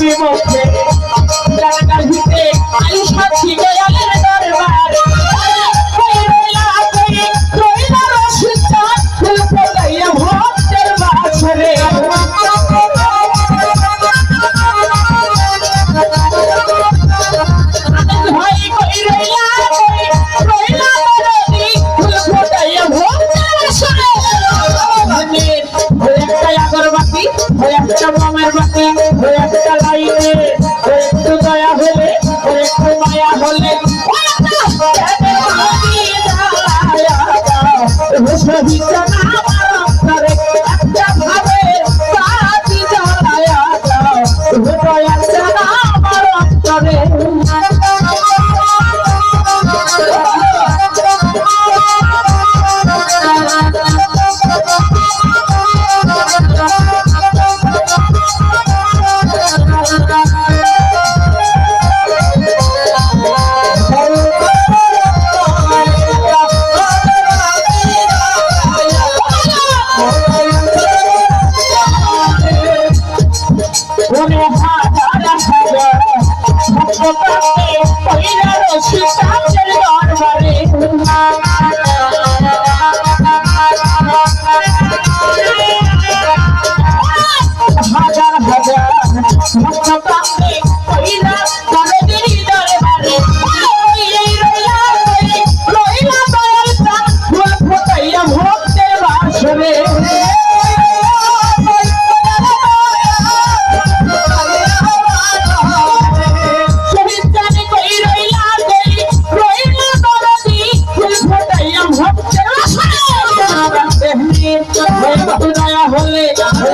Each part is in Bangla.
জীবনে জানাটা ভিতরে আয়ু সাথী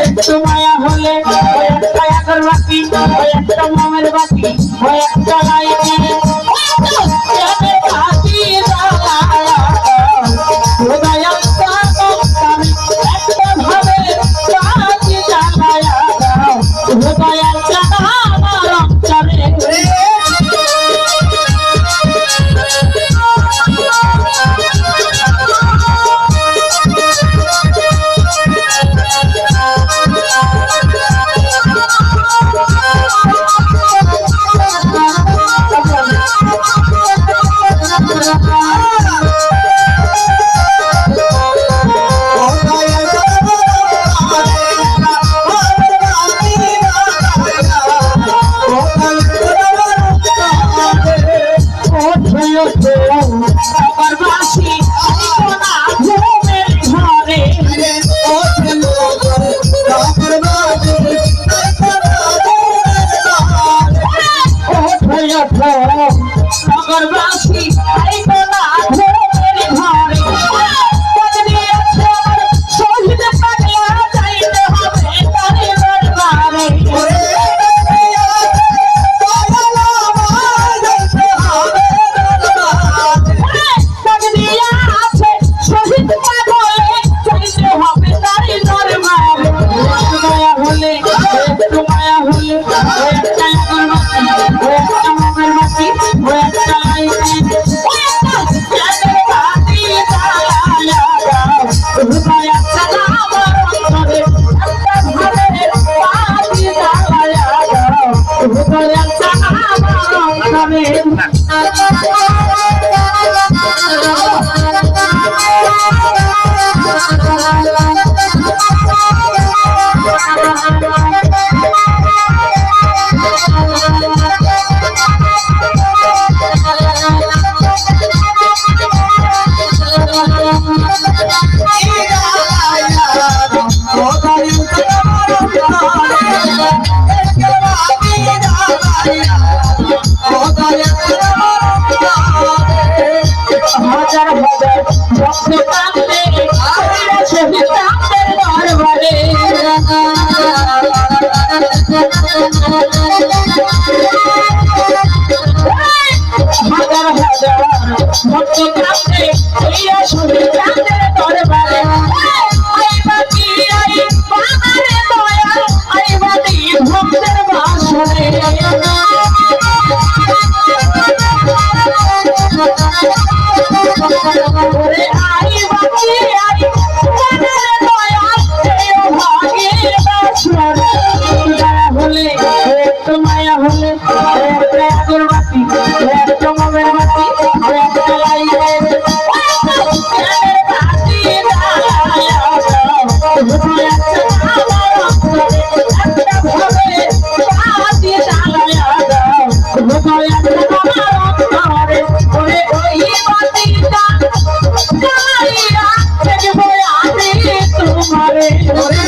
একটু মায়া হলে একটা একের বাতি একটা মোমের বাতি একটা লাইটের I'm রে